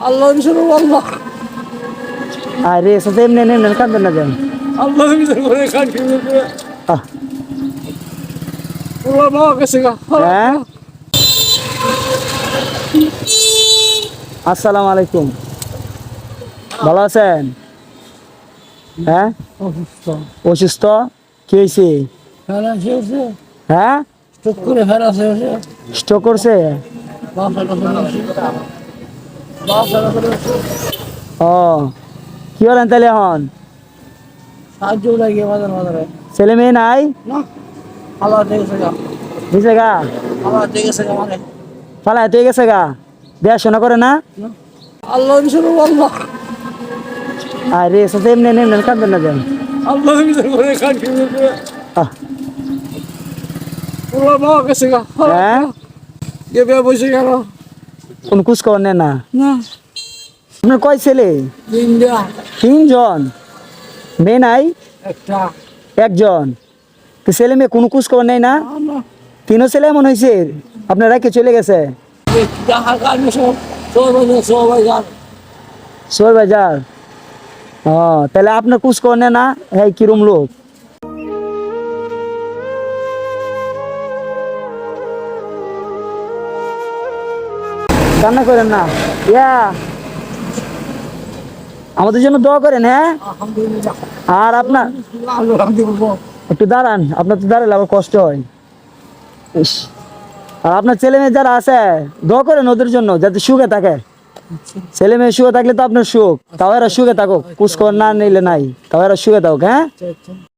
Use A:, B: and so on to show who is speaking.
A: আল্লাহ বিষ্ণু আল্লাহ
B: আরে সাথে এমনি এমনি কাঁদবেন না কেন?
A: আল্লাহ বিষ্ণু করে
B: আহ,
A: ওরা বাবা কাছে
B: হ্যাঁ? আসসালামু আলাইকুম। ভালো আছেন? হ্যাঁ?
A: অসুস্থ।
B: কি হয়েছে? হ্যাঁ?
A: চুপ করে ফেলা শেষে
B: করছে? ও কি হলেন তাহলে এখন?
A: সাহায্য লাগে বাজার বাজারে।
B: ছেলে মেয়ে নাই?
A: থেকে গেছে গা। আল্লাহ গেছে গা মানে।
B: গেছে গা? দেখাশোনা করে না?
A: আল্লাহ বিষ্ণু আল্লাহ
B: আরে সাথে এমনি এমনি কাঁদবেন না
A: আল্লাহ বিষ্ণু করে গা
B: হ্যাঁ?
A: কে বসে গেল
B: কোন কুচ খবর না? আপনার কয় ছেলে? তিনজন। মেয়ে নাই? একজন। তো ছেলে মেয়ে কোনো কুচ খবর নেই না? তিনও ছেলে এমন হয়েছে? আপনার রেখে চলে গেছে? সোর বাজার ও তাহলে আপনার কুচ খবর নেই না? হ্যাঁ কিরম লোক? কান্না করেন না ইয়া আমাদের জন্য দোয়া করেন হ্যাঁ
A: আলহামদুলিল্লাহ
B: আর আপনার
A: আলহামদুলিল্লাহ
B: একটু দাঁড়ান আপনার তো দাঁড়ালে আবার কষ্ট হয় ইস। আর আপনার ছেলে মেয়ে যারা আছে দোয়া করেন ওদের জন্য যাতে সুখে থাকে ছেলে মেয়ে সুখে থাকলে তো আপনার সুখ তাও এরা সুখে থাকুক কুচ খবর না নিলে নাই তাও এরা সুখে থাকুক হ্যাঁ
A: আচ্ছা আচ্ছা